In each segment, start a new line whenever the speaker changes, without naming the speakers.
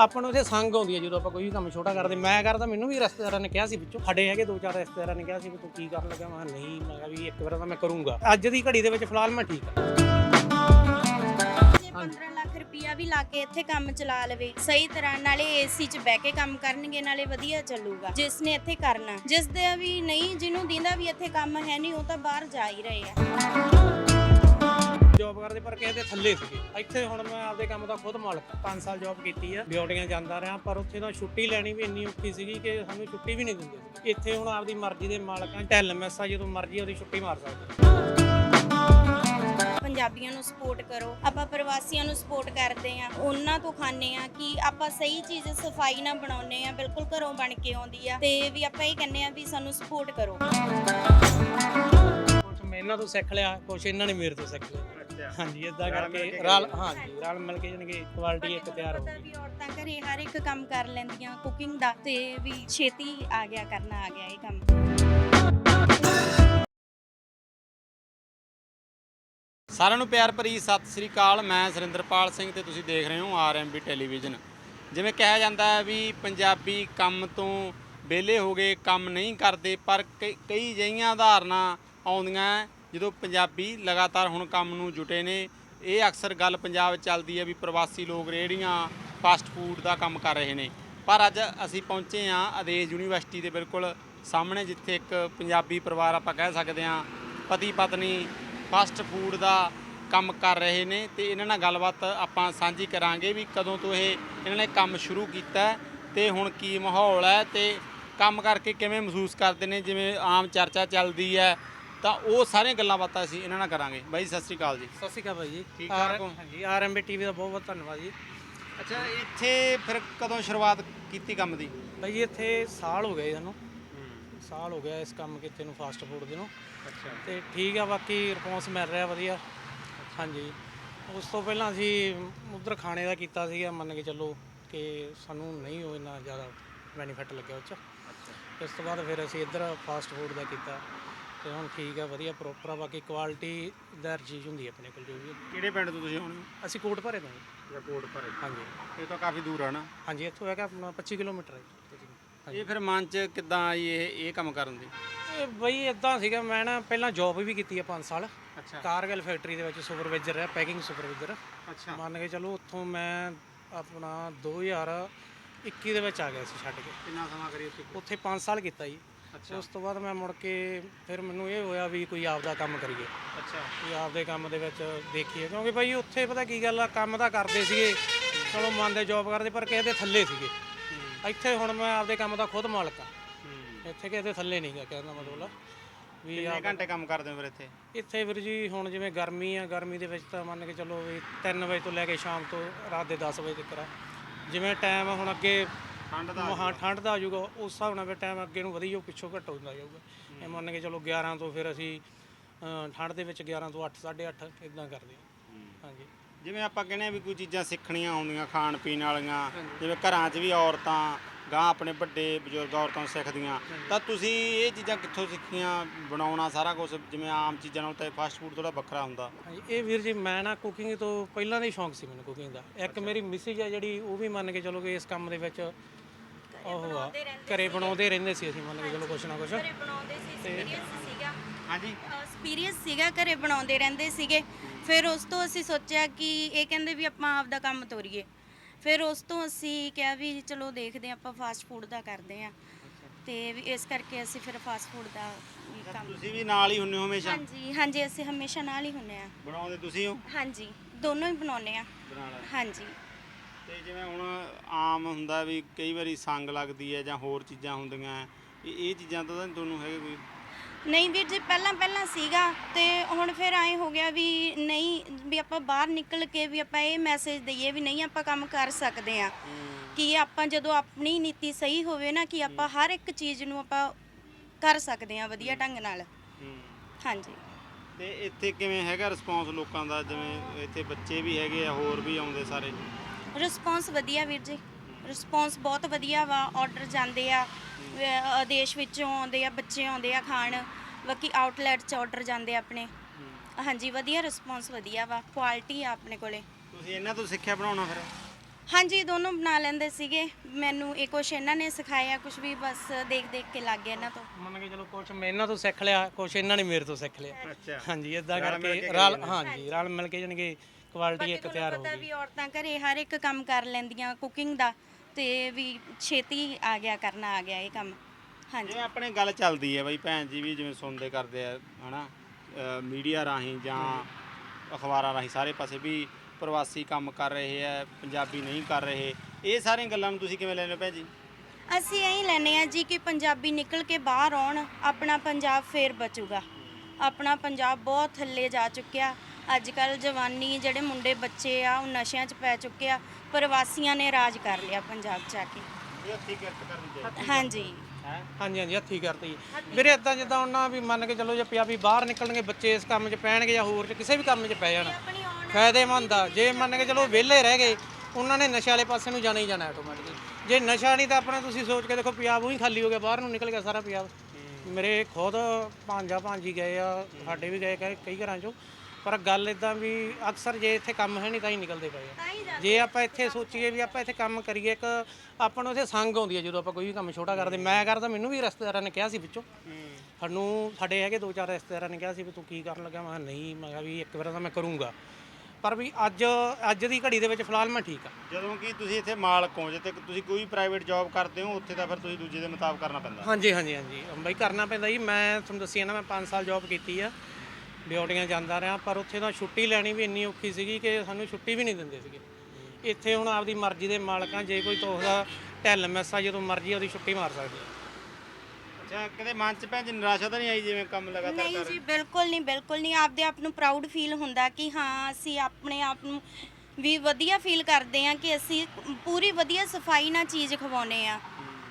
ਆਪਾਂ ਨੂੰ ਇੱਥੇ ਸੰਗ ਆਉਂਦੀ ਹੈ ਜਦੋਂ ਆਪਾਂ ਕੋਈ ਵੀ ਕੰਮ ਛੋਟਾ ਕਰਦੇ, ਮੈਂ ਕਰਦਾ, ਮੈਨੂੰ ਵੀ ਰਿਸ਼ਤੇਦਾਰਾਂ ਨੇ ਕਿਹਾ ਸੀ ਵਿੱਚੋਂ। ਸਾਡੇ ਹੈਗੇ ਦੋ ਚਾਰ ਰਿਸ਼ਤੇਦਾਰਾਂ ਨੇ ਕਿਹਾ ਸੀ ਵੀ ਤੂੰ ਕੀ ਕਰਨ ਲੱਗਾ ਮੈਂ ਨਹੀਂ, ਮੈਂ ਕਿਹਾ ਵੀ ਇੱਕ ਵਾਰ ਤਾਂ ਮੈਂ ਕਰੂੰਗਾ। ਅੱਜ ਦੀ ਘੜੀ ਦੇ ਵਿੱਚ ਫਿਲਹਾਲ ਮੈਂ ਠੀਕ ਹਾਂ।
ਜੇ 15 ਲੱਖ ਰੁਪਇਆ ਵੀ ਲਾ ਕੇ ਇੱਥੇ ਕੰਮ ਚਲਾ ਲਵੇ, ਸਹੀ ਤਰ੍ਹਾਂ ਨਾਲੇ ਏਸੀ 'ਚ ਬਹਿ ਕੇ ਕੰਮ ਕਰਨਗੇ, ਨਾਲੇ ਵਧੀਆ ਚੱਲੂਗਾ। ਜਿਸ ਨੇ ਇੱਥੇ ਕਰਨਾ ਜਿਸ ਦੇ ਵੀ ਨਹੀਂ, ਜਿਹਨੂੰ ਦਿੰਦਾ ਵੀ ਇੱਥੇ ਕੰਮ ਹੈ ਨਹੀਂ, ਉਹ ਤਾਂ ਬਾਹਰ ਜਾ ਹੀ ਰਹੇ ਆ।
ਕਰਦੇ ਪਰ ਕਿਸੇ ਦੇ ਥੱਲੇ ਸੀਗੇ। ਇੱਥੇ ਹੁਣ ਮੈਂ ਆਪਦੇ ਕੰਮ ਦਾ ਖੁਦ ਮਾਲਕ 5 ਸਾਲ ਜੌਬ ਕੀਤੀ ਆ। ਡਿਊਟੀਆਂ ਜਾਂਦਾ ਰਿਹਾ ਪਰ ਉੱਥੇ ਤਾਂ ਛੁੱਟੀ ਲੈਣੀ ਵੀ ਇੰਨੀ ਔਖੀ ਸੀਗੀ ਕਿ ਸਾਨੂੰ ਛੁੱਟੀ ਵੀ ਨਹੀਂ ਦਿੰਦੇ ਸੀ ਇੱਥੇ ਹੁਣ ਆਪਦੀ ਮਰਜ਼ੀ ਦੇ ਮਾਲਕ ਆ ਢਿੱਲ ਮੈਸਾ ਜਦੋਂ ਮਰਜ਼ੀ ਉਹਦੀ ਛੁੱਟੀ ਮਾਰ ਸਕਦੇ
ਪੰਜਾਬੀਆਂ ਨੂੰ ਸਪੋਰਟ ਕਰੋ। ਆਪਾਂ ਪ੍ਰਵਾਸੀਆਂ ਨੂੰ ਸਪੋਰਟ ਕਰਦੇ ਆ। ਉਹਨਾਂ ਤੋਂ ਖਾਣੇ ਆ ਕਿ ਆਪਾਂ ਸਹੀ ਚੀਜ਼ ਸਫ਼ਾਈ ਨਾਲ ਬਣਾਉਨੇ ਆ ਬਿਲਕੁਲ ਘਰੋਂ ਬਣ ਕੇ ਆਉਂਦੀ ਆ। ਤੇ ਵੀ ਆਪਾਂ ਇਹ ਕਹਿੰਦੇ ਆ ਵੀ ਸਾਨੂੰ ਸਪੋਰਟ ਕਰੋ।
ਕੁਝ ਮੈਂ ਇਹਨਾਂ ਤੋਂ ਸਿੱਖ ਲਿਆ ਕੁਝ ਇਹਨਾਂ ਨੇ ਮੇਰੇ ਤੋਂ ਸਿੱਖ ਲਿਆ। ਹਾਂਜੀ ਇਦਾਂ ਕਰਕੇ ਰਲ ਹਾਂਜੀ ਰਲ ਮਿਲ ਕੇ ਜਾਨਗੇ ਕੁਆਲਿਟੀ ਇੱਕ ਤਿਆਰ ਹੋ
ਪਤਾ
ਗਈ।
ਵੀ ਔਰਤਾਂ ਘਰੇ ਹਰ ਇੱਕ ਕੰਮ ਕਰ ਲੈਂਦੀਆਂ ਕੁਕਿੰਗ ਦਾ ਤੇ ਵੀ ਛੇਤੀ ਆ ਗਿਆ ਕਰਨਾ ਆ ਗਿਆ ਇਹ ਕੰਮ।
ਸਾਰਿਆਂ ਨੂੰ ਪਿਆਰ ਭਰੀ ਸਤਿ ਸ੍ਰੀ ਅਕਾਲ। ਮੈਂ ਸੁਰਿੰਦਰਪਾਲ ਸਿੰਘ ਤੇ ਤੁਸੀਂ ਦੇਖ ਰਹੇ ਹੋ ਆਰਐਮਬੀ ਟੈਲੀਵਿਜ਼ਨ। ਜਿਵੇਂ ਕਿਹਾ ਜਾਂਦਾ ਹੈ ਵੀ ਪੰਜਾਬੀ ਕੰਮ ਤੋਂ ਵਿਹਲੇ ਹੋ ਗਏ ਕੰਮ ਨਹੀਂ ਕਰਦੇ ਪਰ ਕਈ- ਕਈ ਜਿਹੀਆਂ ਉਦਾਹਰਨਾਂ ਆਉਂਦੀਆਂ ਹੈ। ਜਦੋਂ ਪੰਜਾਬੀ ਲਗਾਤਾਰ ਹੁਣ ਕੰਮ ਨੂੰ ਜੁਟੇ ਨੇ, ਇਹ ਅਕਸਰ ਗੱਲ ਪੰਜਾਬ 'ਚ ਚੱਲਦੀ ਹੈ ਵੀ ਪ੍ਰਵਾਸੀ ਲੋਕ ਰੇਹੜੀਆਂ ਫਾਸਟ ਫੂਡ ਦਾ ਕੰਮ ਕਰ ਰਹੇ ਨੇ। ਪਰ ਅੱਜ ਅਸੀਂ ਪਹੁੰਚੇ ਹਾਂ ਆਦੇਸ਼ ਯੂਨੀਵਰਸਿਟੀ ਦੇ ਬਿਲਕੁਲ ਸਾਹਮਣੇ, ਜਿੱਥੇ ਇੱਕ ਪੰਜਾਬੀ ਪਰਿਵਾਰ ਆਪਾਂ ਕਹਿ ਸਕਦੇ ਹਾਂ ਪਤੀ ਪਤਨੀ ਫਾਸਟ ਫੂਡ ਦਾ ਕੰਮ ਕਰ ਰਹੇ ਨੇ ਤੇ ਇਹਨਾਂ ਨਾਲ ਗੱਲਬਾਤ ਆਪਾਂ ਸਾਂਝੀ ਕਰਾਂਗੇ ਵੀ ਕਦੋਂ ਤੋਂ ਇਹ ਇਹਨਾਂ ਨੇ ਕੰਮ ਸ਼ੁਰੂ ਕੀਤਾ ਹੈ ਤੇ ਹੁਣ ਕੀ ਮਾਹੌਲ ਹੈ ਤੇ ਕੰਮ ਕਰਕੇ ਕਿਵੇਂ ਮਹਿਸੂਸ ਕਰਦੇ ਨੇ, ਜਿਵੇਂ ਆਮ ਚਰਚਾ ਚੱਲਦੀ ਹੈ ਤਾਂ ਉਹ ਸਾਰੀਆਂ ਗੱਲਾਂ ਬਾਤਾਂ ਅਸੀਂ ਇਹਨਾਂ ਨਾਲ ਕਰਾਂਗੇ। ਬਾਈ ਸਤਿ ਸ੍ਰੀ ਅਕਾਲ ਜੀ।
ਸਤਿ ਸ਼੍ਰੀ ਅਕਾਲ ਭਾਈ ਜੀ।
ਠੀਕ ਠਾਕ ਹੋ?
ਹਾਂਜੀ ਆਰਐਮਬੀ ਟੀਵੀ ਦਾ ਬਹੁਤ ਬਹੁਤ ਧੰਨਵਾਦ ਜੀ।
ਅੱਛਾ ਇੱਥੇ ਫਿਰ ਕਦੋਂ ਸ਼ੁਰੂਆਤ ਕੀਤੀ ਕੰਮ ਦੀ?
ਭਾਈ ਜੀ ਇੱਥੇ ਸਾਲ ਹੋ ਗਏ ਸਾਨੂੰ। ਸਾਲ ਹੋ ਗਿਆ ਇਸ ਕੰਮ ਕੀਤੇ ਨੂੰ ਫਾਸਟ ਫੂਡ ਦੇ ਨੂੰ।
ਅੱਛਾ।
ਤੇ ਠੀਕ ਆ ਬਾਕੀ ਰਿਸਪੌਂਸ ਮਿਲ ਰਿਹਾ ਵਧੀਆ। ਹਾਂਜੀ। ਉਸ ਤੋਂ ਪਹਿਲਾਂ ਅਸੀਂ ਉਧਰ ਖਾਣੇ ਦਾ ਕੀਤਾ ਸੀਗਾ ਮੰਨ ਕੇ ਚੱਲੋ ਕਿ ਸਾਨੂੰ ਨਹੀਂ ਉਹ ਇੰਨਾ ਜ਼ਿਆਦਾ ਬੈਨੀਫਿਟ ਲੱਗਿਆ ਉਹ 'ਚ। ਇਸ ਤੋਂ ਬਾਅਦ ਫਿਰ ਅਸੀਂ ਇੱਧਰ ਫਾਸਟ ਫੂਡ ਦਾ ਕੀਤਾ। ਤੇ ਹੁਣ ਠੀਕ ਆ ਵਧੀਆ ਪ੍ਰੋਪਰ ਆ ਬਾਕੀ ਕੁਆਲਿਟੀ ਦਰ ਚੀਜ਼ ਹੁੰਦੀ ਹੈ ਆਪਣੇ ਕੋਲ ਜੋ ਵੀ
ਕਿਹੜੇ ਪਿੰਡ ਤੋਂ ਤੁਸੀਂ ਹੁਣ
ਅਸੀਂ ਕੋਟ ਭਰੇ ਤੋਂ ਜੀ।
ਰਿਪੋਰਟ ਭਰੇ
ਹਾਂਜੀ।
ਇਹ ਤਾਂ ਕਾਫੀ ਦੂਰ ਆ ਨਾ?
ਹਾਂਜੀ ਇੱਥੋਂ ਹੈਗਾ ਆਪਣਾ 25 ਕਿਲੋਮੀਟਰ ਹੈ
ਇਹ ਫਿਰ ਮਨ ਚ ਕਿੱਦਾਂ ਆਈ ਇਹ ਇਹ ਕੰਮ ਕਰਨ ਦੀ?
ਇਹ ਬਈ ਇਦਾਂ ਸੀਗਾ ਮੈਂ ਨਾ ਪਹਿਲਾਂ ਜੌਬ ਵੀ ਕੀਤੀ ਆ 5 ਸਾਲ।
ਅੱਛਾ।
ਕਾਰਗਿਲ ਫੈਕਟਰੀ ਦੇ ਵਿੱਚ ਸੁਪਰਵਾਈਜ਼ਰ ਰਿਹਾ ਪੈਕਿੰਗ ਸੁਪਰਵਾਈਜ਼ਰ
ਅੱਛਾ।
ਮੰਨ ਕੇ ਚਲੋ ਉੱਥੋਂ ਮੈਂ ਆਪਣਾ 2021 ਦੇ ਵਿੱਚ ਆ ਗਿਆ ਸੀ ਛੱਡ ਕੇ।
ਕਿੰਨਾ ਸਮਾਂ ਕਰੀ ਉੱਥੇ?
ਉੱਥੇ 5 ਸਾਲ ਕੀਤਾ ਜੀ। ਉਸ ਤੋਂ ਬਾਅਦ ਮੈਂ ਮੁੜ ਕੇ ਫਿਰ ਮੈਨੂੰ ਇਹ ਹੋਇਆ ਵੀ ਕੋਈ ਆਪਦਾ ਕੰਮ ਕਰੀਏ।
ਅੱਛਾ।
ਵੀ ਆਪਦੇ ਕੰਮ ਦੇ ਵਿੱਚ ਦੇਖੀਏ। ਕਿਉਂਕਿ ਭਾਈ ਉੱਥੇ ਪਤਾ ਕੀ ਗੱਲ ਆ ਕੰਮ ਤਾਂ ਕਰਦੇ ਸੀਗੇ। ਚਲੋ ਮਨ ਦੇ ਜੌਬ ਕਰਦੇ ਪਰ ਕਿਸੇ ਦੇ ਥੱਲੇ ਸੀਗੇ। ਇੱਥੇ ਹੁਣ ਮੈਂ ਆਪਦੇ ਕੰਮ ਦਾ ਖੁਦ ਮਾਲਕ ਆ। ਇੱਥੇ ਕਿਸੇ ਦੇ ਥੱਲੇ ਨਹੀਂਗਾ ਕਹਿਣ ਦਾ ਮਤਲਬ ਵੀ
ਕਿੰਨੇ ਘੰਟੇ ਕੰਮ ਕਰਦੇ ਹੋ ਫਿਰ ਇੱਥੇ?
ਇੱਥੇ ਵੀਰ ਜੀ ਹੁਣ ਜਿਵੇਂ ਗਰਮੀ ਆ ਗਰਮੀ ਦੇ ਵਿੱਚ ਤਾਂ ਮੰਨ ਕੇ ਚੱਲੋ ਵੀ 3 ਵਜੇ ਤੋਂ ਲੈ ਕੇ ਸ਼ਾਮ ਤੋਂ ਰਾਤ ਦੇ 10 ਵਜੇ ਤੱਕ ਆ। ਜਿਵੇਂ ਟਾਈਮ ਹੁਣ ਅੱਗੇ
ਠੰਡ
ਹਾਂ ਠੰਡ ਦਾ ਆ ਜਾਊਗਾ ਉਸ ਹਿਸਾਬ ਨਾਲ ਫਿਰ ਟਾਈਮ ਅੱਗੇ ਨੂੰ ਵਧੀ ਜਾਊ ਪਿੱਛੋਂ ਘੱਟ ਹੁੰਦਾ ਜਾਊਗਾ। ਇਹ ਮੰਨ ਕੇ ਚਲੋ 11 ਤੋਂ ਫਿਰ ਅਸੀਂ ਅ, ਠੰਡ ਦੇ ਵਿੱਚ 11 ਤੋਂ 8 8:30 ਇਦਾਂ ਕਰਦੇ ਹਾਂ। ਹਾਂਜੀ।
ਜਿਵੇਂ ਆਪਾਂ ਕਹਿੰਦੇ ਆ ਵੀ ਕੋਈ ਚੀਜ਼ਾਂ ਸਿੱਖਣੀਆਂ ਆਉਂਦੀਆਂ ਖਾਣ ਪੀਣ ਵਾਲੀਆਂ ਜਿਵੇਂ ਘਰਾਂ 'ਚ ਵੀ ਔਰਤਾਂ ਗਾਂ ਆਪਣੇ ਵੱਡੇ ਬਜ਼ੁਰਗ ਔਰਤਾਂ ਤੋਂ ਸਿੱਖਦੀਆਂ ਤਾਂ ਤੁਸੀਂ ਇਹ ਚੀਜ਼ਾਂ ਕਿੱਥੋਂ ਸਿੱਖੀਆਂ ਬਣਾਉਣਾ ਸਾਰਾ ਕੁਝ ਜਿਵੇਂ ਆਮ ਚੀਜ਼ਾਂ ਨਾਲ ਤਾਂ ਫਾਸਟ ਫੂਡ ਥੋੜਾ ਵੱਖਰਾ ਹੁੰਦਾ।
ਹਾਂਜੀ ਇਹ ਵੀਰ ਜੀ ਮੈਂ ਨਾ ਕੁਕਿੰਗ ਤੋਂ ਪਹਿਲਾਂ ਦਾ ਹੀ ਸ਼ੌਂਕ ਸੀ ਮੈਨੂੰ ਕੁਕਿੰਗ ਦਾ। ਇੱਕ ਮੇਰੀ ਮਿਸਿਜ ਆ ਜਿਹੜੀ ਉਹ ਵੀ ਮੰਨ ਕੇ ਚਲੋ ਕਿ ਇਸ ਕੰਮ ਦੇ ਵਿੱਚ ਉਹ ਆ ਘਰੇ ਬਣਾਉਂਦੇ ਰਹਿੰਦੇ ਸੀ ਅਸੀਂ ਮੰਨ ਕੇ ਚਲੋ ਕੁਛ ਨਾ ਕੁਛ।
ਘਰੇ ਬਣਾਉਂਦੇ ਸੀ ਐਕਸਪੀਰੀਅੰਸ ਸੀਗਾ।
ਹਾਂਜੀ।
ਐਕਸਪੀਰੀਅੰਸ ਸੀਗਾ ਘਰੇ ਬਣਾਉਂਦੇ ਰਹਿੰਦੇ ਸੀਗੇ। ਫਿਰ ਉਸ ਤੋਂ ਅਸੀਂ ਸੋਚਿਆ ਕਿ ਇਹ ਕਹਿੰਦੇ ਵੀ ਆਪਾਂ ਆਪਦਾ ਕੰਮ ਤੋਰੀਏ। ਫਿਰ ਉਸ ਤੋਂ ਅਸੀਂ ਕਿਹਾ ਵੀ ਚਲੋ ਦੇਖਦੇ ਆਪਾਂ ਫਾਸਟ ਫੂਡ ਦਾ ਕਰਦੇ ਆ ਤੇ ਵੀ ਇਸ ਕਰਕੇ ਅਸੀਂ ਫਿਰ ਫਾਸਟ ਫੂਡ ਦਾ ਵੀ ਕੰਮ
ਤੁਸੀਂ ਵੀ ਨਾਲ ਹੀ ਹੁੰਨੇ ਹੋ ਹਮੇਸ਼ਾ?
ਹਾਂਜੀ ਹਾਂਜੀ ਅਸੀਂ ਹਮੇਸ਼ਾ ਨਾਲ ਹੀ ਹੁੰਨੇ ਆ
ਬਣਾਉਂਦੇ ਤੁਸੀਂ ਹੋ?
ਹਾਂਜੀ ਦੋਨੋਂ ਹੀ ਬਣਾਉਨੇ ਆ
ਬਣਾ
ਹਾਂਜੀ।
ਤੇ ਜਿਵੇਂ ਹੁਣ ਆਮ ਹੁੰਦਾ ਵੀ ਕਈ ਵਾਰੀ ਸੰਗ ਲੱਗਦੀ ਹੈ ਜਾਂ ਹੋਰ ਚੀਜ਼ਾਂ ਹੁੰਦੀਆਂ। ਇਹ ਇਹ ਚੀਜ਼ਾਂ ਤਾਂ ਤੁਹਾਨੂੰ ਹੈਗੇ ਕੋਈ?
ਨਹੀਂ ਵੀਰ ਜੀ ਪਹਿਲਾਂ ਪਹਿਲਾਂ ਸੀਗਾ ਤੇ ਹੁਣ ਫਿਰ ਐਂ ਹੋ ਗਿਆ ਵੀ ਨਹੀਂ ਵੀ ਆਪਾਂ ਬਾਹਰ ਨਿਕਲ ਕੇ ਵੀ ਆਪਾਂ ਇਹ ਮੈਸੇਜ ਦਈਏ ਵੀ ਨਹੀਂ ਆਪਾਂ ਕੰਮ ਕਰ ਸਕਦੇ ਆ ਕਿ ਆਪਾਂ ਜਦੋਂ ਆਪਣੀ ਨੀਤੀ ਸਹੀ ਹੋਵੇ ਨਾ ਕਿ ਆਪਾਂ ਹਰ ਇੱਕ ਚੀਜ਼ ਨੂੰ ਆਪਾਂ ਕਰ ਸਕਦੇ ਆ ਵਧੀਆ ਢੰਗ ਨਾਲ। ਹਾਂਜੀ।
ਤੇ ਇੱਥੇ ਕਿਵੇਂ ਹੈਗਾ ਰਿਸਪੌਂਸ ਲੋਕਾਂ ਦਾ? ਜਿਵੇਂ ਇੱਥੇ ਬੱਚੇ ਵੀ ਹੈਗੇ ਆ ਹੋਰ ਵੀ ਆਉਂਦੇ ਸਾਰੇ?
ਰਿਸਪੌਂਸ ਵਧੀਆ ਵੀਰ ਜੀ। ਰਿਸਪੌਂਸ ਬਹੁਤ ਵਧੀਆ ਵਾ। ਆਰਡਰ ਜਾਂਦੇ ਆ। ਅਹ ਦੇਸ਼ ਵਿੱਚੋਂ ਆਉਂਦੇ ਆ ਬੱਚੇ ਆਉਂਦੇ ਆ ਖਾਣ। ਬਾਕੀ ਆਊਟਲੈਟ 'ਚ ਆਰਡਰ ਜਾਂਦੇ ਆ ਆਪਣੇ। ਹਾਂਜੀ ਵਧੀਆ ਰਿਸਪੌਂਸ ਵਧੀਆ ਵਾ। ਕੁਆਲਿਟੀ ਆ ਆਪਣੇ ਕੋਲੇ।
ਤੁਸੀਂ ਇਹਨਾਂ ਤੋਂ ਸਿੱਖਿਆ ਬਣਾਉਣਾ ਫਿਰ?
ਹਾਂਜੀ ਦੋਨੋਂ ਬਣਾ ਲੈਂਦੇ ਸੀਗੇ। ਮੈਨੂੰ ਇਹ ਕੁਛ ਇਹਨਾਂ ਨੇ ਸਿਖਾਇਆ ਕੁਛ ਵੀ ਬਸ ਦੇਖ ਦੇਖ ਕੇ ਲੱਗ ਗਿਆ ਇਹਨਾਂ ਤੋਂ।
ਮੰਨ ਕੇ ਚਲੋ ਕੁਛ ਮੈਂ ਇਹਨਾਂ ਤੋਂ ਸਿੱਖ ਲਿਆ ਕੁਛ ਇਹਨਾਂ ਨੇ ਮੇਰੇ ਤੋਂ ਸਿੱਖ ਲਿਆ।
ਅੱਛਾ।
ਹਾਂਜੀ ਇਦਾਂ
ਰਲ ਮਿਲ
ਕਰਕੇ
ਕੇ
ਰਲ ਹਾਂਜੀ ਰਲ ਮਿਲ ਕੇ ਜਾਣੀ ਕਿ ਕੁਆਲਿਟੀ ਇੱਕ ਤਿਆਰ ਹੋ
ਪਤਾ
ਗਈ।
ਵੀ ਔਰਤਾਂ ਘਰੇ ਹਰ ਇੱਕ ਕੰਮ ਕਰ ਲੈਂਦੀਆਂ ਕੁਕਿੰਗ ਦਾ ਤੇ ਵੀ ਛੇਤੀ ਆ ਗਿਆ ਕਰਨਾ ਆ ਗਿਆ ਇਹ ਕੰਮ। ਹਾਂਜੀ।
ਜਿਵੇਂ ਆਪਣੇ ਗੱਲ ਚੱਲਦੀ ਹੈ ਬਈ ਭੈਣ ਜੀ ਵੀ ਜਿਵੇਂ ਸੁਣਦੇ ਕਰਦੇ ਆ ਹਨਾ? ਮੀਡੀਆ ਰਾਹੀਂ ਜਾਂ ਅਖਬਾਰਾਂ ਰਾਹੀਂ ਸਾਰੇ ਪਾਸੇ ਵੀ ਪ੍ਰਵਾਸੀ ਕੰਮ ਕਰ ਰਹੇ ਆ ਪੰਜਾਬੀ ਨਹੀਂ ਕਰ ਰਹੇ। ਇਹ ਸਾਰੀਆਂ ਗੱਲਾਂ ਨੂੰ ਤੁਸੀਂ ਕਿਵੇਂ ਲੈਂਦੇ ਹੋ ਭੈਣ ਜੀ?
ਅਸੀਂ ਇਹੀ ਲੈਨੇ ਆ ਜੀ ਕਿ ਪੰਜਾਬੀ ਨਿਕਲ ਕੇ ਬਾਹਰ ਆਉਣ ਆਪਣਾ ਪੰਜਾਬ ਫੇਰ ਬਚੂਗਾ। ਆਪਣਾ ਪੰਜਾਬ ਬਹੁਤ ਥੱਲੇ ਜਾ ਚੁੱਕਿਆ। ਅੱਜ ਕੱਲ ਜਵਾਨੀ ਜਿਹੜੇ ਮੁੰਡੇ ਬੱਚੇ ਆ ਉਹ ਨਸ਼ਿਆਂ 'ਚ ਪੈ ਚੁੱਕੇ ਆ ਪ੍ਰਵਾਸੀਆਂ ਨੇ ਰਾਜ ਕਰ ਲਿਆ ਪੰਜਾਬ 'ਚ ਆ ਕੇ।
ਇਹ ਹੱਥੀ ਕਿਰਤ ਕਰਨੀ ਚਾਹੀਦੀ
ਹਾਂਜੀ।
ਹੈ?
ਹਾਂਜੀ ਹਾਂਜੀ ਹੱਥੀ ਕਰਤੀ ਵੀਰੇ ਇਦਾਂ ਜਿੱਦਾਂ ਉਹਨਾਂ ਵੀ ਮੰਨ ਕੇ ਚੱਲੋ ਜੇ ਪੰਜਾਬੀ ਬਾਹਰ ਨਿਕਲਣਗੇ ਬੱਚੇ ਇਸ ਕੰਮ 'ਚ ਪੈਣਗੇ ਜਾਂ ਹੋਰ 'ਚ ਕਿਸੇ ਵੀ ਕੰਮ 'ਚ ਪੈ ਜਾਣ। ਫਾਇਦੇਮੰਦ ਆ। ਜੇ ਮੰਨ ਕੇ ਚਲੋ ਵਿਹਲੇ ਰਹਿ ਗਏ ਉਹਨਾਂ ਨੇ ਨਸ਼ੇ ਵਾਲੇ ਪਾਸੇ ਨੂੰ ਜਾਣਾ ਹੀ ਜਾਣਾ ਆਟੋਮੈਟਿਕਲੀ ਜੇ। ਨਸ਼ਾ ਨਹੀਂ ਤਾਂ ਆਪਣਾ ਤੁਸੀਂ ਸੋਚ ਕੇ ਦੇਖੋ ਪੰਜਾਬ ਉਹੀ ਖਾਲੀ ਹੋ ਗਿਆ ਬਾਹਰ ਨੂੰ ਨਿਕਲ ਗਿਆ ਸਾਰਾ ਪੰਜਾਬ ਮੇਰੇ ਖੁਦ ਭਾਂਜਾ ਭਾਂਜੀ ਗਏ ਆ ਸਾਡੇ ਵੀ ਗਏ ਕਈ- ਕਈ ਘਰਾਂ 'ਚੋਂ। ਪਰ ਗੱਲ ਇਦਾਂ ਵੀ ਅਕਸਰ ਜੇ ਇੱਥੇ ਕੰਮ ਹੈ ਨਹੀਂ ਤਾਂ ਹੀ ਨਿਕਲਦੇ ਪਏ ਆ। ਜਾ- ਆਪਾਂ ਇੱਥੇ ਸੋਚੀਏ ਵੀ ਆਪਾਂ ਇੱਥੇ ਕੰਮ ਕਰੀਏ ਇੱਕ ਆਪਾਂ ਨੂੰ ਇੱਥੇ ਸੰਗ ਆਉਂਦੀ ਹੈ ਜਦੋਂ ਆਪਾਂ ਕੋਈ ਵੀ ਕੰਮ ਛੋਟਾ ਕਰਦੇ। ਮੈਂ ਕਰਦਾ ਮੈਨੂੰ ਵੀ ਰਿਸ਼ਤੇਦਾਰਾਂ ਨੇ ਕਿਹਾ ਸੀ ਵਿੱਚੋਂ। ਸਾਨੂੰ ਸਾਡੇ ਹੈਗੇ ਦੋ ਚਾਰ ਰਿਸ਼ਤੇਦਾਰਾਂ ਨੇ ਕਿਹਾ ਸੀ ਵੀ ਤੂੰ ਕੀ ਕਰਨ ਲੱਗਾ ਮੈਂ ਕਿਹਾ ਨਹੀਂ ਮੈਂ ਕਿਹਾ ਵੀ ਇੱਕ ਵਾਰ ਤਾਂ ਮੈਂ ਕਰੂੰਗਾ। ਪਰ ਵੀ ਅੱਜ ਅੱਜ ਦੀ ਘੜੀ ਦੇ ਵਿੱਚ ਫਿਲਹਾਲ ਮੈਂ ਠੀਕ ਆ।
ਜਦੋਂ ਕਿ ਤੁਸੀਂ ਇੱਥੇ ਮਾਲਕ ਹੋ ਜੇ ਤੇ ਤੁਸੀਂ ਕੋਈ ਪ੍ਰਾਈਵੇਟ ਜੌਬ ਕਰਦੇ ਹੋ ਉੱਥੇ ਤਾਂ ਫਿਰ ਤੁਸੀਂ ਦੂਜੇ ਦੇ ਮੁਤਾਬਕ ਕਰਨਾ ਪੈਂਦਾ।
ਹਾਂਜੀ ਹਾਂਜੀ ਹਾਂਜੀ। ਬਈ ਕਰਨਾ ਪੈਂਦਾ ਜੀ। ਮੈਂ ਤੁਹਾਨੂੰ ਦੱਸੀ ਨਾ ਮੈਂ 5 ਸਾਲ ਜੌਬ ਕੀਤੀ ਆ। ਡਿਊਟੀਆਂ ਜਾਂਦਾ ਰਿਹਾ ਪਰ ਉੱਥੇ ਤਾਂ ਛੁੱਟੀ ਲੈਣੀ ਵੀ ਇੰਨੀ ਔਖੀ ਸੀਗੀ ਕਿ ਸਾਨੂੰ ਛੁੱਟੀ ਵੀ ਨਹੀਂ ਦਿੰਦੇ ਸੀਗੇ। ਇੱਥੇ ਹੁਣ ਆਪਦੀ ਮਰਜ਼ੀ ਦੇ ਮਾਲਕਾਂ ਜੇ ਕੋਈ ਤੋਹਦਾ ਢਿੱਲ ਮਿੱਸਾ ਜਦੋਂ ਮਰਜ਼ੀ ਉਹਦੀ ਛੁੱਟੀ ਮਾਰ ਸਕਦੀ ਆ।
ਅੱਛਾ ਕਿਤੇ ਮਨ ਚ ਭੈਣ ਜੀ ਨਿਰਾਸ਼ਾ ਤਾਂ ਨਹੀਂ ਆਈ ਜਿਵੇਂ ਕੰਮ ਲਗਾਤਾਰ
ਨਹੀਂ
ਕਰ
ਜੀ ਬਿਲਕੁਲ ਨਹੀਂ ਬਿਲਕੁਲ ਨਹੀਂ। ਆਪਦੇ ਆਪ ਨੂੰ ਪ੍ਰਾਊਡ ਫੀਲ ਹੁੰਦਾ ਕਿ ਹਾਂ ਅਸੀਂ ਆਪਣੇ ਆਪ ਨੂੰ ਵੀ ਵਧੀਆ ਫੀਲ ਕਰਦੇ ਆ ਕਿ ਅਸੀਂ ਪੂਰੀ ਵਧੀਆ ਸਫ਼ਾਈ ਨਾਲ ਚੀਜ਼ ਖਵਾਉਨੇ ਆ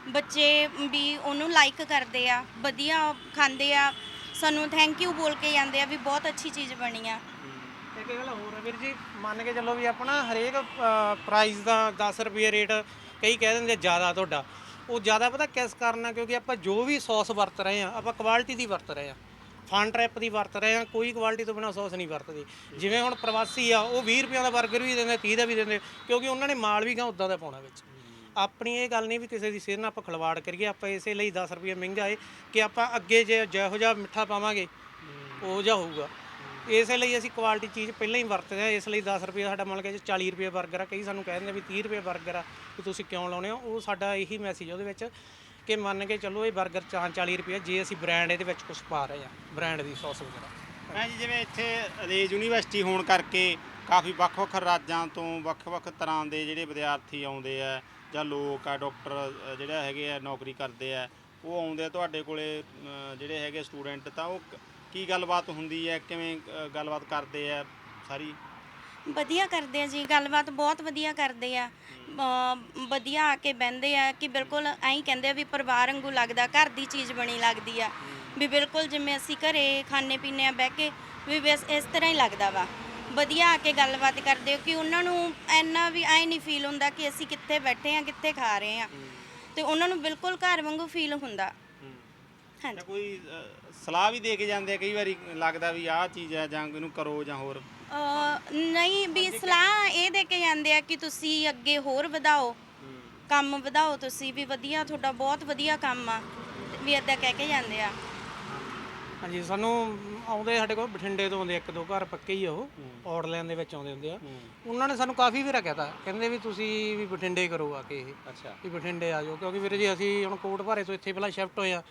ਬੱਚੇ ਵੀ ਉਹਨੂੰ ਲਾਈਕ ਕਰਦੇ ਆ ਵਧੀਆ ਖਾਂਦੇ ਆ। ਸਾਨੂੰ ਥੈਂਕ ਯੂ ਬੋਲ ਕੇ ਜਾਂਦੇ ਆ ਵੀ ਬਹੁਤ ਅੱਛੀ ਚੀਜ਼ ਬਣੀ ਆ।
ਇੱਕ ਗੱਲ ਹੋਰ ਹੈ ਵੀਰ ਜੀ, ਮੰਨ ਕੇ ਚੱਲੋ ਵੀ ਆਪਣਾ ਹਰੇਕ ਪ੍ਰਾਈਸ ਦਾ 10 ਰੁਪਏ ਰੇਟ ਕਈ ਕਹਿ ਦਿੰਦੇ ਜ਼ਿਆਦਾ ਤੁਹਾਡਾ। ਉਹ ਜ਼ਿਆਦਾ ਪਤਾ ਕਿਸ ਕਾਰਨ ਆ? ਕਿਉਂਕਿ ਆਪਾਂ ਜੋ ਵੀ ਸੌਸ ਵਰਤ ਰਹੇ ਆ, ਆਪਾਂ ਕੁਆਲਿਟੀ ਦੀ ਵਰਤ ਰਹੇ ਆ। ਫਨ ਟ੍ਰੈਪ ਦੀ ਵਰਤ ਰਹੇ ਆ, ਕੋਈ ਕੁਆਲਿਟੀ ਤੋਂ ਬਿਨਾ ਸੌਸ ਨਹੀਂ ਵਰਤਦੇ। ਜਿਵੇਂ ਹੁਣ ਪ੍ਰਵਾਸੀ ਆ, ਉਹ 20 ਰੁਪਏ ਦਾ 버ਗਰ ਵੀ ਦਿੰਦੇ 30 ਦਾ ਵੀ ਦਿੰਦੇ, ਕਿਉਂਕਿ ਉਹਨਾਂ ਨੇ ਮਾਲ ਵੀ ਗਾ ਉਦਾਂ ਦਾ ਪਾਉਣਾ ਵਿੱਚ। ਆਪਣੀ ਇਹ ਗੱਲ ਨਹੀਂ ਵੀ ਕਿਸੇ ਦੀ ਸਿਹਤ ਨਾਲ ਆਪਾਂ ਖਲਵਾੜ ਕਰੀਏ, ਆਪਾਂ ਇਸੇ ਲਈ 10 ਰੁਪਏ ਮਹਿੰਗਾ ਏ ਕਿ ਆਪਾਂ ਅੱਗੇ ਜੇ ਜਿਹੋ ਜਿਹਾ ਮਿੱਠਾ ਪਾਵਾਂਗੇ, ਉਹ ਜਿਹਾ ਹੋਊਗਾ। ਇਸੇ ਲਈ ਅਸੀਂ ਕੁਆਲਿਟੀ ਚੀਜ਼ ਪਹਿਲਾਂ ਹੀ ਵਰਤਦੇ ਆ ਇਸ ਲਈ 10 ਰੁਪਏ ਸਾਡਾ ਮੰਨ ਕੇ ਜੇ 40 ਰੁਪਏ 버ਗਰ ਆ, ਕਈ ਸਾਨੂੰ ਕਹਿੰਦੇ ਵੀ 30 ਰੁਪਏ 버ਗਰ ਆ ਕਿ ਤੁਸੀਂ ਕਿਉਂ ਲਾਉਣੇ ਹੋ? ਉਹ ਸਾਡਾ ਇਹੀ ਮੈਸੇਜ ਉਹਦੇ ਵਿੱਚ ਕਿ ਮੰਨ ਕੇ ਚੱਲੋ ਇਹ 버ਗਰ ਚਾਹ 40 ਰੁਪਏ, ਜੇ ਅਸੀਂ ਬ੍ਰਾਂਡ ਇਹਦੇ ਵਿੱਚ ਕੁਝ ਪਾ ਰਹੇ ਆ ਬ੍ਰਾਂਡ ਦੀ ਸੌਸ ਵਗੈਰਾ।
ਮੈਂ ਜੀ ਜਿਵੇਂ ਇੱਥੇ ਰੇਜ ਯੂਨੀਵਰਸਿਟੀ ਹੋਣ ਕਰਕੇ ਕਾਫੀ ਵੱਖ-ਵੱਖ ਰਾਜਾਂ ਤੋਂ ਵੱਖ-ਵੱਖ ਤਰ੍ਹਾਂ ਦੇ ਜਿਹੜੇ ਵਿਦਿਆਰਥੀ ਆਉਂਦੇ ਆ ਜਾਂ ਲੋਕ ਆ ਡਾਕਟਰ ਅ, ਜਿਹੜੇ ਹੈਗੇ ਆ ਨੌਕਰੀ ਕਰਦੇ ਆ ਉਹ ਆਉਂਦੇ ਆ ਤੁਹਾਡੇ ਕੋਲੇ ਅ, ਜਿਹੜੇ ਹੈਗੇ ਸਟੂਡੈਂਟ ਤਾਂ ਉਹ ਕ- ਕੀ ਗੱਲਬਾਤ ਹੁੰਦੀ ਹੈ? ਕਿਵੇਂ ਅ, ਗੱਲਬਾਤ ਕਰਦੇ ਆ ਸਾਰੀ?
ਵਧੀਆ ਕਰਦੇ ਆ ਜੀ ਗੱਲਬਾਤ ਬਹੁਤ ਵਧੀਆ ਕਰਦੇ ਆ। ਅਮ ਵਧੀਆ ਆ ਕੇ ਬਹਿੰਦੇ ਆ ਕਿ ਬਿਲਕੁਲ ਐਂ ਕਹਿੰਦੇ ਆ ਵੀ ਪਰਿਵਾਰ ਵਾਂਗੂ ਲੱਗਦਾ ਘਰ ਦੀ ਚੀਜ਼ ਬਣੀ ਲੱਗਦੀ ਆ। ਵੀ ਬਿਲਕੁਲ ਜਿਵੇਂ ਅਸੀਂ ਘਰੇ ਖਾਣੇ ਪੀਣੇ ਆ ਬਹਿ ਕੇ ਵੀ ਬਸ ਇਸ ਤਰ੍ਹਾਂ ਹੀ ਲੱਗਦਾ ਵਾ। ਵਧੀਆ ਆ ਕੇ ਗੱਲਬਾਤ ਕਰਦੇ ਹੋ ਕਿ ਉਹਨਾਂ ਨੂੰ ਐਨਾ ਵੀ ਐਂ ਨਹੀਂ ਫੀਲ ਹੁੰਦਾ ਕਿ ਅਸੀਂ ਕਿੱਥੇ ਬੈਠੇ ਆ ਕਿੱਥੇ ਖਾ ਰਹੇ ਆ ਤੇ ਉਹਨਾਂ ਨੂੰ ਬਿਲਕੁਲ ਘਰ ਵਾਂਗੂ ਫੀਲ ਹੁੰਦਾ। ਹਾਂਜੀ।
ਕੋਈ ਸਲਾਹ ਵੀ ਦੇ ਕੇ ਜਾਂਦੇ ਆ ਕਈ ਵਾਰੀ ਲੱਗਦਾ ਵੀ ਆਹ ਚੀਜ਼ ਹੈ ਜਾਂ ਇਹਨੂੰ ਕਰੋ ਜਾਂ ਹੋਰ?
ਅਹ ਨਹੀਂ ਵੀ ਸਲਾਹ ਇਹ ਦੇ ਕੇ ਜਾਂਦੇ ਆ ਕਿ ਤੁਸੀਂ ਅੱਗੇ ਹੋਰ ਵਧਾਓ। ਕੰਮ ਵਧਾਓ ਤੁਸੀਂ ਵੀ ਵਧੀਆ ਤੁਹਾਡਾ ਬਹੁਤ ਵਧੀਆ ਕੰਮ ਆ। ਵੀ ਏਦਾਂ ਕਹਿ ਕੇ ਜਾਂਦੇ ਆ।
ਹਾਂਜੀ ਸਾਨੂੰ ਆਉਂਦੇ ਸਾਡੇ ਕੋਲ ਬਠਿੰਡੇ ਤੋਂ ਆਉਂਦੇ ਇੱਕ ਦੋ ਘਰ ਪੱਕੇ ਹੀ ਆ ਉਹ ਔੜਲੈਂਡ ਦੇ ਵਿੱਚ ਆਉਂਦੇ ਹੁੰਦੇ ਆ। ਉਹਨਾਂ ਨੇ ਸਾਨੂੰ ਕਾਫੀ ਵੀਰਾ ਕਹਿਤਾ ਕਹਿੰਦੇ ਵੀ ਤੁਸੀਂ ਵੀ ਬਠਿੰਡੇ ਕਰੋ ਆ ਕੇ ਇਹ
ਅੱਛਾ।
ਵੀ ਬਠਿੰਡੇ ਆ ਜਾਓ ਕਿਉਂਕਿ ਵੀਰੇ ਜੀ ਅਸੀਂ ਹੁਣ ਕੋਟ ਭਾਰੇ ਤੋਂ ਇੱਥੇ ਪਹਿਲਾਂ ਸ਼ਿਫਟ ਹੋਏ ਆ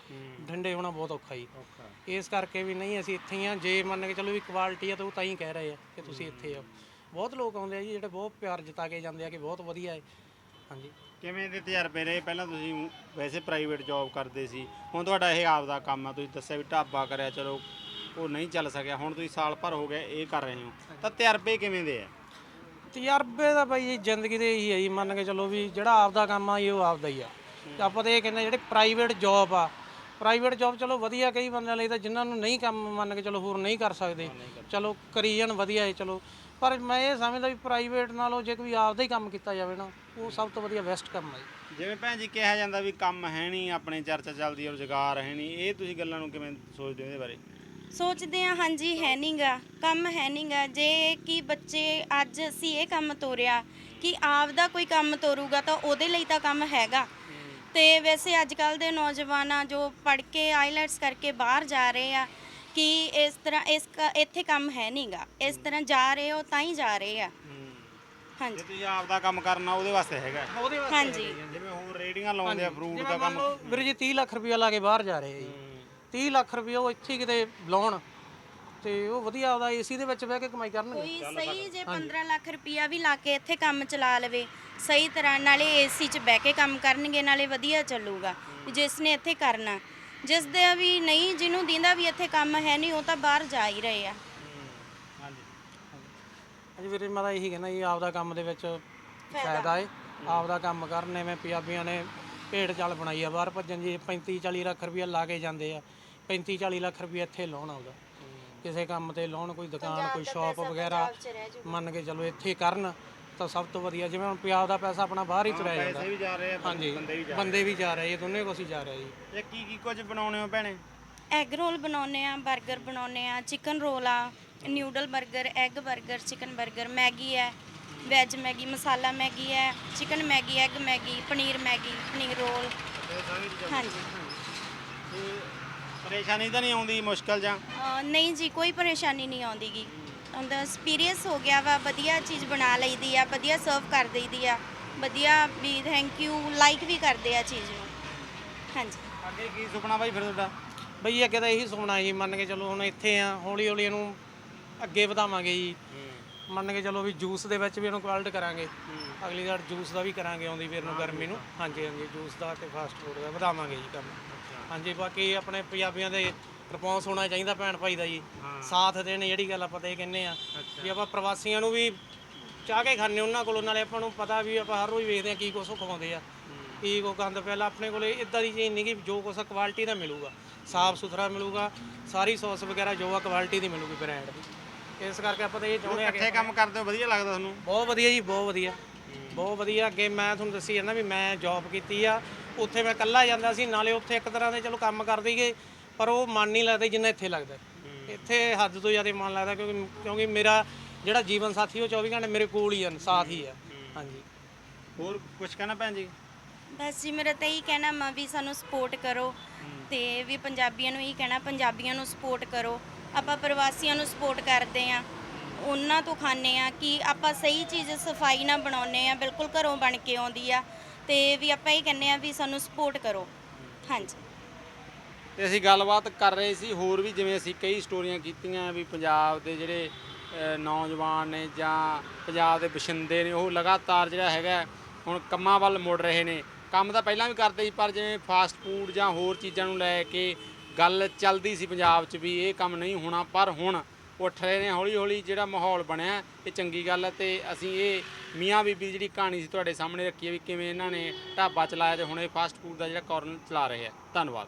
ਬਠਿੰਡੇ ਹੋਣਾ ਬਹੁਤ ਔਖਾ ਜੀ। ਇਸ ਕਰਕੇ ਵੀ ਨਹੀਂ ਅਸੀਂ ਇੱਥੇ ਹੀ ਆ ਜੇ ਮੰਨ ਕੇ ਚਲੋ ਵੀ ਕੁਆਲਿਟੀ ਆ ਤਾਂ ਉਹ ਤਾਂ ਹੀ ਕਹਿ ਰਹੇ ਆ ਕਿ ਤੁਸੀਂ ਇੱਥੇ ਆਓ। ਬਹੁਤ ਲੋਕ ਆਉਂਦੇ ਆ ਜੀ ਜਿਹੜੇ ਬਹੁਤ ਪਿਆਰ ਜਤਾ ਕੇ ਜਾਂਦੇ ਆ ਕਿ ਬਹੁਤ ਵਧੀਆ ਹੈ। ਹਾਂਜੀ।
ਕਿਵੇਂ ਦੇ ਤਜਰਬੇ ਰਹੇ? ਪਹਿਲਾਂ ਤੁਸੀਂ ਵੈਸੇ ਪ੍ਰਾਈਵੇਟ ਜੌਬ ਕਰਦੇ ਸੀ। ਹੁਣ ਤੁਹਾਡਾ ਇਹ ਆਪ ਦਾ ਕੰਮ ਆ। ਤੁਸੀਂ ਦੱਸਿਆ ਵੀ ਢਾਬਾ ਕਰਿਆ ਚਲੋ ਉਹ ਨਹੀਂ ਚੱਲ ਸਕਿਆ। ਹੁਣ ਤੁਸੀਂ ਸਾਲ ਭਰ ਹੋ ਗਏ ਇਹ ਕਰ ਰਹੇ ਹੋ। ਤਾਂ ਤਜਰਬੇ ਕਿਵੇਂ ਦੇ ਆ?
ਤਜਰਬੇ ਦਾ ਬਈ ਜੀ ਜ਼ਿੰਦਗੀ ਦੇ ਇਹੀ ਹੈ ਜੀ। ਮੰਨ ਕੇ ਚੱਲੋ ਵੀ ਜਿਹੜਾ ਆਪਦਾ ਕੰਮ ਆ ਜੀ ਉਹ ਆਪਦਾ ਹੀ ਆ। ਤੇ ਆਪਾਂ ਤਾਂ ਇਹ ਕਹਿੰਦੇ ਜਿਹੜੇ ਪ੍ਰਾਈਵੇਟ ਜੌਬ ਆ ਪ੍ਰਾਈਵੇਟ ਜੌਬ ਚਲੋ ਵਧੀਆ ਕਈ ਬੰਦਿਆਂ ਲਈ ਤਾਂ ਜਿਨ੍ਹਾਂ ਨੂੰ ਨਹੀਂ ਕੰਮ ਮੰਨ ਕੇ ਚਲੋ ਹੋਰ ਨਹੀਂ ਕਰ ਸਕਦੇ। ਚਲੋ ਕਰੀ ਜਾਣ ਵਧੀਆ ਹੈ ਚਲੋ। ਪਰ ਮੈਂ ਇਹ ਸਮਝਦਾ ਵੀ ਪ੍ਰਾਈਵੇਟ ਨਾਲੋਂ ਜੇ ਕੋਈ ਆਪਦਾ ਹੀ ਕੰਮ ਕੀਤਾ ਜਾਵੇ ਨਾ ਉਹ ਸਭ ਤੋਂ ਵਧੀਆ ਬੈਸਟ ਕੰਮ ਹੈ
ਜਿਵੇਂ ਭੈਣ ਜੀ ਕਿਹਾ ਜਾਂਦਾ ਵੀ ਕੰਮ ਹੈ ਨਹੀਂ ਆਪਣੇ ਚਰਚਾ ਚੱਲਦੀ ਹੈ ਰੁਜ਼ਗਾਰ ਹੈ ਨਹੀਂ ਇਹ ਤੁਸੀਂ ਗੱਲਾਂ ਨੂੰ ਕਿਵੇਂ ਸੋਚਦੇ ਹੋ ਇਹਦੇ ਬਾਰੇ?
ਸੋਚਦੇ ਆ ਹਾਂਜੀ ਹੈ ਨਹੀਂਗਾ ਕੰਮ ਹੈ ਨਹੀਂਗਾ। ਜੇ ਕਿ ਬੱਚੇ ਅੱਜ ਅਸੀਂ ਇਹ ਕੰਮ ਤੋਰਿਆ ਕਿ ਆਪਦਾ ਕੋਈ ਕੰਮ ਤੋਰੂਗਾ ਤਾਂ ਉਹਦੇ ਲਈ ਤਾਂ ਕੰਮ ਹੈਗਾ। ਤੇ ਵੈਸੇ ਅੱਜ ਕੱਲ ਦੇ ਨੌਜਵਾਨਾਂ ਜੋ ਪੜ੍ਹ ਕੇ ਆਈਲੈਟਸ ਕਰਕੇ ਬਾਹਰ ਜਾ ਰਹੇ ਆ ਕਿ ਇਸ ਤਰ੍ਹਾਂ ਇਸ ਕ- ਇੱਥੇ ਕੰਮ ਹੈ ਨਹੀਂਗਾ। ਇਸ ਤਰ੍ਹਾਂ ਜਾ ਰਹੇ ਹੋ ਤਾਂ ਹੀ ਜਾ ਰਹੇ ਆ।
ਜੇ
ਹਾਂਜੀ।
ਤੁਸੀਂ ਆਪ ਦਾ ਕੰਮ ਕਰਨਾ ਉਹਦੇ ਵਾਸਤੇ ਹੈਗਾ।
ਉਹਦੇ ਵਾਸਤੇ
ਹਾਂਜੀ।
ਜਿਵੇਂ ਹੋਰ ਰੇੜੀਆਂ ਲਾਉਂਦੇ ਆ ਫਰੂਟ ਦਾ
ਜਿਵੇਂ ਮੰਨ
ਕੰਮ।
ਲਓ ਵੀਰ ਜੀ 30 ਲੱਖ ਰੁਪਇਆ ਲਾ ਕੇ ਬਾਹਰ ਜਾ ਰਹੇ ਆ ਜੀ। 30 ਲੱਖ ਰੁਪਇਆ ਉਹ ਇੱਥੇ ਕਿਤੇ ਲਾਉਣ। ਤੇ ਉਹ ਵਧੀਆ ਆਪਦਾ ਏਸੀ ਦੇ ਵਿੱਚ ਬਹਿ ਕੇ ਕਮਾਈ ਕਰਨਗੇ।
ਕੋਈ ਸਹੀ ਜੇ 15 ਲੱਖ ਰੁਪਇਆ ਵੀ ਲਾ ਕੇ ਇੱਥੇ ਕੰਮ ਚਲਾ ਲਵੇ ਸਹੀ ਤਰ੍ਹਾਂ ਨਾਲੇ ਏਸੀ 'ਚ ਬਹਿ ਕੇ ਕੰਮ ਕਰਨਗੇ ਨਾਲੇ ਵਧੀਆ ਚੱਲੂਗਾ ਜਿਸ ਨੇ ਇੱਥੇ ਕਰਨਾ। ਜਿਸ ਦੇ ਵੀ ਨਹੀਂ ਜਿਹਨੂੰ ਦਿੰਦਾ ਵੀ ਇੱਥੇ ਕੰਮ ਹੈ ਨਹੀਂ ਉਹ ਤਾਂ ਬਾਹਰ ਜਾ ਹੀ ਰਹੇ ਆ।
ਹਾਂਜੀ
ਅਜੀ ਵੀਰੇ ਮੈਂ ਤਾਂ ਇਹੀ ਕਹਿੰਦਾ ਜੀ ਆਪਦਾ ਕੰਮ ਦੇ ਵਿੱਚ ਫਾਇਦਾ। ਏ। ਆਪਦਾ ਕੰਮ ਕਰਨ ਐਵੇਂ ਪੰਜਾਬੀਆਂ ਨੇ ਭੇਡ ਚਾਲ ਬਣਾਈ ਆ ਬਾਹਰ ਭੱਜਣ ਜੀ 35 40 ਲੱਖ ਰੁਪਇਆ ਲਾ ਕੇ ਜਾਂਦੇ ਆ 35 40 ਲੱਖ ਰੁਪਇਆ ਇੱਥੇ ਲਾਉਣ ਆਉਂਦਾ। ਕਿਸੇ ਕੰਮ ਤੇ ਲਾਉਣ ਕੋਈ ਦੁਕਾਨ ਕੋਈ ਸ਼ਾਪ ਵਗੈਰਾ ਮੰਨ ਕੇ ਚਲੋ ਇੱਥੇ ਕਰਨ ਤਾਂ ਸਭ ਤੋਂ ਵਧੀਆ ਜਿਵੇਂ ਹੁਣ ਪੰਜਾਬ ਦਾ ਪੈਸਾ ਆਪਣਾ ਬਾਹਰ ਹੀ ਤੁਰਿਆ ਜਾਂਦਾ।
ਪੈਸੇ ਵੀ ਜਾ ਰਹੇ ਆ
ਹਾਂਜੀ
ਬੰਦੇ ਵੀ ਜਾ
ਰਹੇ ਇਹ ਦੋਨੇ ਕੁਛ ਜਾ ਰਹੇ ਜੀ।
ਇਹ ਕੀ ਕੀ ਕੁਝ ਬਣਾਉਣੇ ਹੋ ਭੈਣੇ?
ਐਗ ਰੋਲ ਬਣਾਉਨੇ ਆ 버ਗਰ ਬਣਾਉਨੇ ਆ ਚਿਕਨ ਰੋਲ ਆ ਨਿਊਡਲ 버ਗਰ ਐਗ 버ਗਰ ਚਿਕਨ 버ਗਰ ਮੈਗੀ ਹੈ ਵੈਜ ਮੈਗੀ ਮਸਾਲਾ ਮੈਗੀ ਹੈ chicken Maggi egg Maggi paneer Maggi paneer role ਹਾਂਜੀ।
ਪਰੇਸ਼ਾਨੀ ਤਾਂ ਨਹੀਂ ਆਉਂਦੀ ਮੁਸ਼ਕਲ ਜਾਂ?
ਅਹ ਨਹੀਂ ਜੀ ਕੋਈ ਪਰੇਸ਼ਾਨੀ ਨਹੀਂ ਆਉਂਦੀਗੀ। ਉਹਦਾ ਐਕਸਪੀਰੀਅੰਸ ਹੋ ਗਿਆ ਵਾ ਵਧੀਆ ਚੀਜ਼ ਬਣਾ ਲਈਦੀ ਆ ਵਧੀਆ ਸਰਵ ਕਰ ਦਈਦੀ ਆ। ਵਧੀਆ ਵੀ ਥੈਂਕ ਯੂ ਲਾਈਕ ਵੀ ਕਰਦੇ ਆ ਚੀਜ਼ ਨੂੰ। ਹਾਂਜੀ।
ਅੱਗੇ ਕੀ ਸੁਪਨਾ ਬਾਈ ਫਿਰ ਤੁਹਾਡਾ?
ਬਈ ਅੱਗੇ ਤਾਂ ਇਹੀ ਸੁਪਨਾ ਜੀ ਮੰਨ ਕੇ ਚਲੋ ਹੁਣ ਇੱਥੇ ਆ ਹੌਲੀ ਹੌਲੀ ਇਹਨੂੰ ਅੱਗੇ ਵਧਾਵਾਂਗੇ ਜੀ। ਮੰਨ ਕੇ ਚਲੋ ਵੀ ਜੂਸ ਦੇ ਵਿੱਚ ਵੀ ਇਹਨੂੰ ਕੁਆਲਟ ਕਰਾਂਗੇ। ਅਗਲੀ ਵਾਰ ਜੂਸ ਦਾ ਵੀ ਕਰਾਂਗੇ ਆਉਂਦੀ ਵੀਰ ਨੂੰ ਗਰਮੀ ਨੂੰ। ਹਾਂਜੀ ਹਾਂਜੀ ਜੂਸ ਦਾ ਤੇ ਫਾਸਟ ਫੂਡ ਦਾ ਵਧਾਵਾਂਗੇ ਜੀ ਕੰਮ। ਹਾਂਜੀ ਬਾਕੀ ਆਪਣੇ ਪੰਜਾਬੀਆਂ ਦੇ ਰਿਸਪੌਂਸ ਹੋਣਾ ਚਾਹੀਦਾ ਭੈਣ ਭਾਈ ਦਾ ਜੀ। ਸਾਥ ਦੇਣ ਜਿਹੜੀ ਗੱਲ ਆਪਾਂ ਤੇ ਕਹਿੰਦੇ ਆ ਵੀ ਆਪਾਂ ਪ੍ਰਵਾਸੀਆਂ ਨੂੰ ਵੀ ਚਾਹ ਕੇ ਖਾਣੇ ਉਹਨਾਂ ਕੋਲੋਂ ਨਾਲੇ ਆਪਾਂ ਨੂੰ ਪਤਾ ਵੀ ਆਪਾਂ ਹਰ ਰੋਜ਼ ਵੇਖਦੇ ਆ ਕੀ ਕੁਛ ਖਵਾਉਂਦੇ ਆ। ਕੀ ਕੋ ਗੰਦ ਪਹਿਲਾਂ ਆਪਣੇ ਕੋਲੇ ਇਦਾਂ ਦੀ ਚੀਜ਼ ਨਹੀਂ ਕਿ ਜੋ ਕੁਛ ਕੁਆਲਿਟੀ ਦਾ ਮਿਲੂਗਾ। ਸਾਫ਼ ਸੁਥਰਾ ਮਿਲੂਗਾ ਸਾਰੀ ਸੌਸ ਵਗੈਰਾ ਜੋ ਆ ਕੁਆਲਿਟੀ ਦੀ ਮਿਲੂਗੀ ਬ੍ਰਾਂਡ ਦੀ। ਇਸ ਕਰਕੇ ਆਪਾਂ ਤਾਂ ਇਹ ਚਾਹੁੰਦੇ ਆ ਕਿ
ਇਕੱਠੇ ਕੰਮ ਕਰਦੇ ਹੋ ਵਧੀਆ ਲੱਗਦਾ ਤੁਹਾਨੂੰ?
ਬਹੁਤ ਵਧੀਆ ਜੀ ਬਹੁਤ ਵਧੀਆ। ਬਹੁਤ ਵਧੀਆ ਅੱਗੇ ਮੈਂ ਤੁਹਾਨੂੰ ਦੱਸੀ ਜਾਂਦਾ ਵੀ ਮੈਂ ਜੌਬ ਕੀਤੀ ਆ ਉੱਥੇ ਮੈਂ ਇਕੱਲਾ ਜਾਂਦਾ ਸੀ ਨਾਲੇ ਉੱਥੇ ਇੱਕ ਤਰ੍ਹਾਂ ਦੇ ਚਲੋ ਕੰਮ ਕਰਦੇ ਸੀਗੇ ਪਰ ਉਹ ਮਨ ਨਹੀਂ ਲੱਗਦਾ ਜਿੰਨਾ ਇੱਥੇ ਲੱਗਦਾ। ਇੱਥੇ ਹੱਦ ਤੋਂ ਜ਼ਿਆਦਾ ਮਨ ਲੱਗਦਾ ਕਿਉਂਕਿ ਕਿਉਂਕਿ ਮੇਰਾ ਜਿਹੜਾ ਜੀਵਨ ਸਾਥੀ ਉਹ 24 ਘੰਟੇ ਮੇਰੇ ਕੋਲ ਹੀ ਆ ਸਾਥ ਹੀ ਆ ਹਾਂਜੀ।
ਹੋਰ ਕੁਝ ਕਹਿਣਾ ਭੈਣ ਜੀ?
ਬਸ ਜੀ ਮੇਰਾ ਤਾਂ ਇਹੀ ਕਹਿਣਾ ਮਾ ਵੀ ਸਾਨੂੰ ਸਪੋਰਟ ਕਰੋ ਤੇ ਵੀ ਪੰਜਾਬੀਆਂ ਨੂੰ ਇਹੀ ਕਹਿਣਾ ਪੰਜਾਬੀਆਂ ਨੂੰ ਸਪੋਰਟ ਕਰੋ। ਆਪਾਂ ਪ੍ਰਵਾਸੀਆਂ ਨੂੰ ਸਪੋਰਟ ਕਰਦੇ ਆ ਉਹਨਾਂ ਤੋਂ ਖਾਣੇ ਆ ਕਿ ਆਪਾਂ ਸਹੀ ਚੀਜ਼ ਸਫ਼ਾਈ ਨਾਲ ਬਣਾਉਨੇ ਆ ਬਿਲਕੁਲ ਘਰੋਂ ਬਣ ਕੇ ਆਉਂਦੀ ਆ ਤੇ ਵੀ ਆਪਾਂ ਇਹ ਕਹਿੰਦੇ ਆ ਵੀ ਸਾਨੂੰ ਸਪੋਰਟ ਕਰੋ। ਹਾਂਜੀ।
ਤੇ ਅਸੀਂ ਗੱਲਬਾਤ ਕਰ ਰਹੇ ਸੀ ਹੋਰ ਵੀ ਜਿਵੇਂ ਅਸੀਂ ਕਈ ਸਟੋਰੀਆਂ ਕੀਤੀਆਂ ਵੀ ਪੰਜਾਬ ਦੇ ਜਿਹੜੇ ਅ, ਨੌਜਵਾਨ ਨੇ ਜਾਂ ਪੰਜਾਬ ਦੇ ਬਸ਼ਿੰਦੇ ਨੇ ਉਹ ਲਗਾਤਾਰ ਜਿਹੜਾ ਹੈਗਾ ਹੁਣ ਕੰਮਾਂ ਵੱਲ ਮੁੜ ਰਹੇ ਨੇ। ਕੰਮ ਤਾਂ ਪਹਿਲਾਂ ਵੀ ਕਰਦੇ ਸੀ, ਪਰ ਜਿਵੇਂ ਫਾਸਟ ਫੂਡ ਜਾਂ ਹੋਰ ਚੀਜ਼ਾਂ ਨੂੰ ਲੈ ਕੇ ਗੱਲ ਚੱਲਦੀ ਸੀ ਪੰਜਾਬ 'ਚ ਵੀ ਇਹ ਕੰਮ ਨਹੀਂ ਹੋਣਾ, ਪਰ ਹੁਣ ਉੱਠ ਰਹੇ ਨੇ ਹੌਲੀ ਹੌਲੀ ਜਿਹੜਾ ਮਾਹੌਲ ਬਣਿਆ, ਇਹ ਚੰਗੀ ਗੱਲ ਹੈ ਤੇ ਅਸੀਂ ਇਹ ਮੀਆਂ ਬੀਬੀ ਜਿਹੜੀ ਕਹਾਣੀ ਸੀ ਤੁਹਾਡੇ ਸਾਹਮਣੇ ਰੱਖੀ ਹੈ ਵੀ ਕਿਵੇਂ ਇਹਨਾਂ ਨੇ ਢਾਬਾ ਚਲਾਇਆ ਤੇ ਹੁਣ ਇਹ ਫਾਸਟ ਫੂਡ ਦਾ ਜਿਹੜਾ ਕਾਰਨ ਚਲਾ ਰਹੇ ਆ ਧੰਨਵਾਦ।